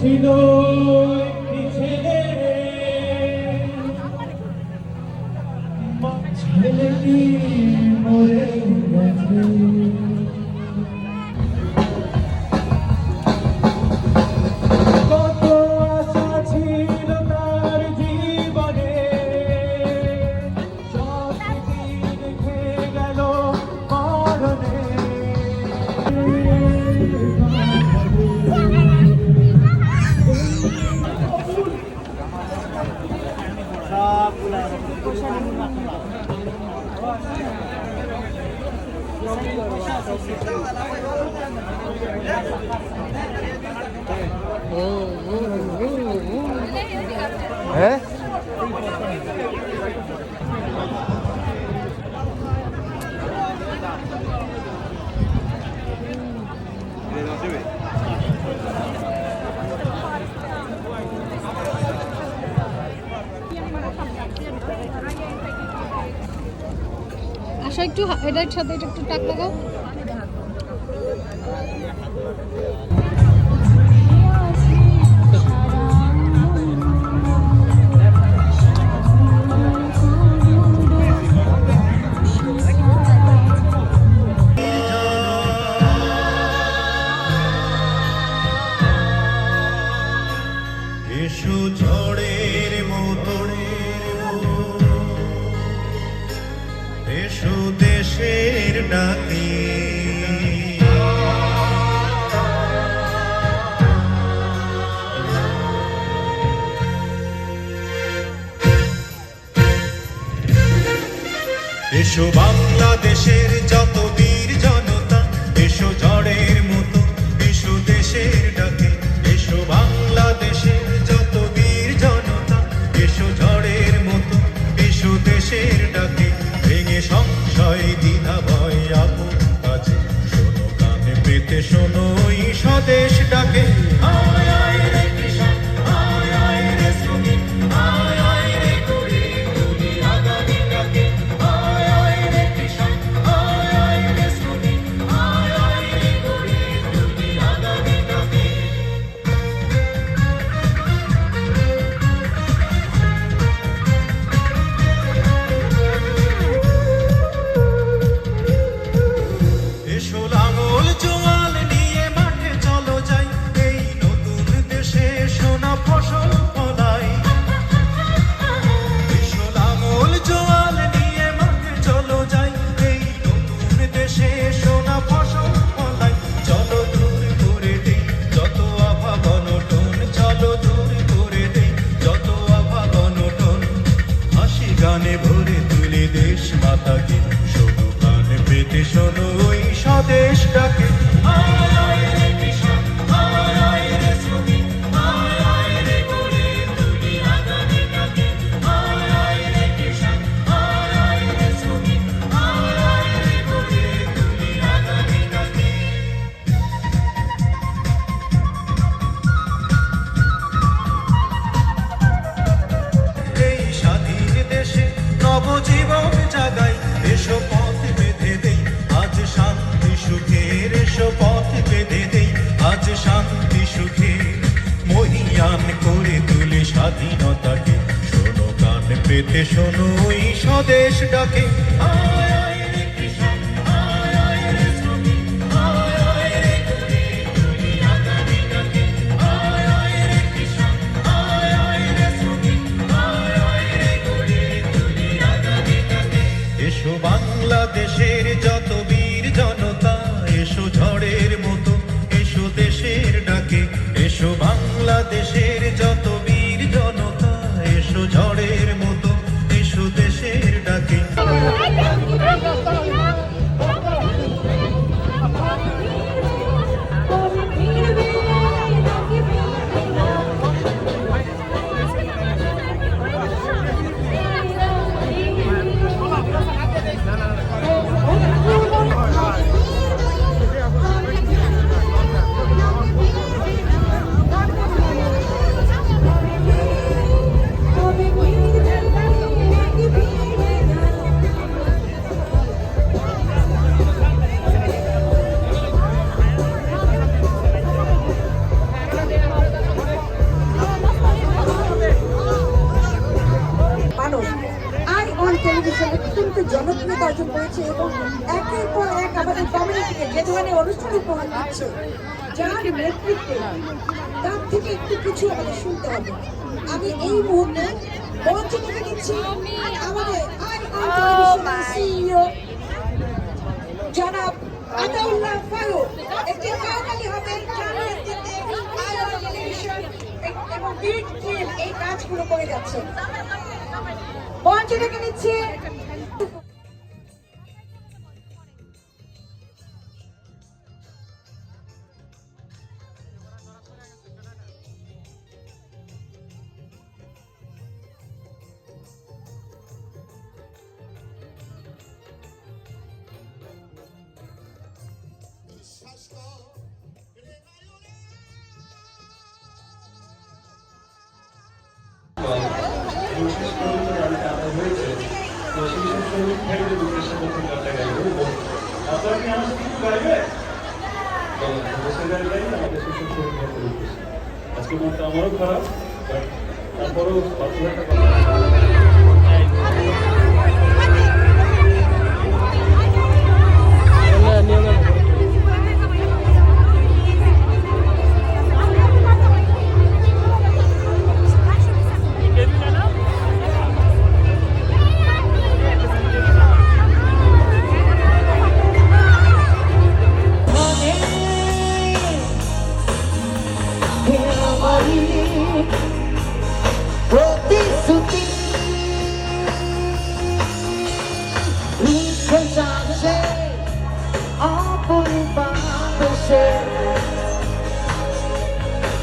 ছিল ছেলেটি মরে গেছে। আচ্ছা, একটু এটার সাথে এটা একটু টাক লাগাও। বিশ্ব বাংলাদেশের যেতে শোনো ওই স্বদেশ ডাকে স্বাধীনতাকে শোনো গান পেতে শোনো স্বদেশ ডাকে। আয় যাচ্ছে এবং একের পর এক আমাদের কমিউনিটিকে যে ধরনের অনুষ্ঠান উপহার দিচ্ছে যার নেতৃত্বে তার থেকে একটু কিছু আমাদের শুনতে হবে। আমি এই মুহূর্তে মঞ্চ থেকে দিচ্ছি আমাদের আই সিইও জনাব আতাউল্লাহ ফারুক একটি কারণালি হবে যার নেতৃত্বে এবং বিট এই কাজগুলো করে যাচ্ছে। মঞ্চ থেকে নিচ্ছে বিশেষ করে যে গানটা আদায় হয়েছে তো সেই সব সংগীত ভাইদের উদ্দেশ্যে প্রথম গানটা গাইব আপনারা কি আমার সাথে উদ্দেশ্যে আজকে মনটা আমারও খারাপ বাট তারপরেও বাকি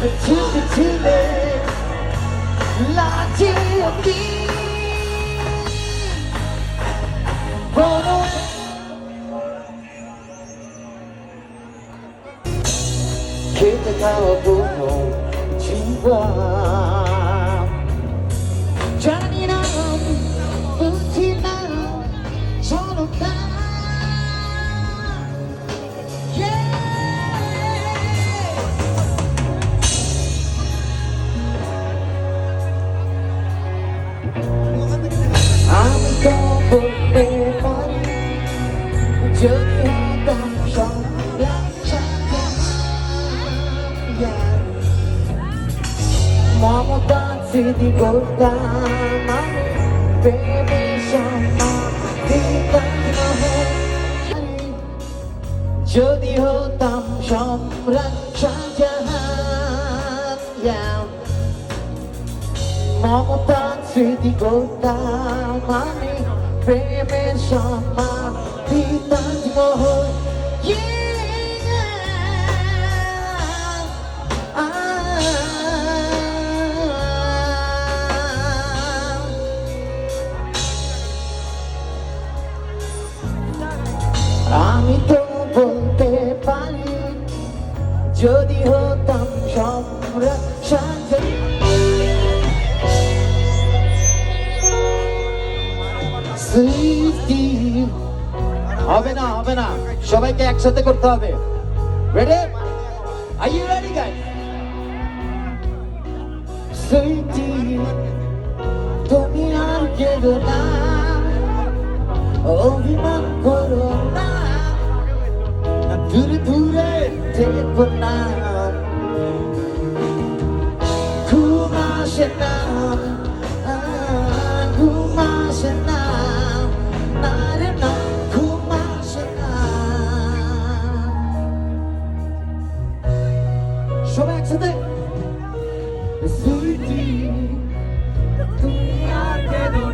그치 그치 내 라디오 니 번호. 그대가 보는 주와 হতাম সম্রাট শাহজাহান মমতা স্মৃতি করতাম আমি প্রেমের সম্মান দিতাম হবে না হবে না। সবাইকে একসাথে করতে হবে। Ready are you ready guys Smriti তুমি আর কেঁদো না। অভিমান করো না। দূরে দূরে থেকো না। ঘুম আসে না। স্মৃতি তুমি আর কেঁদো না অভিমান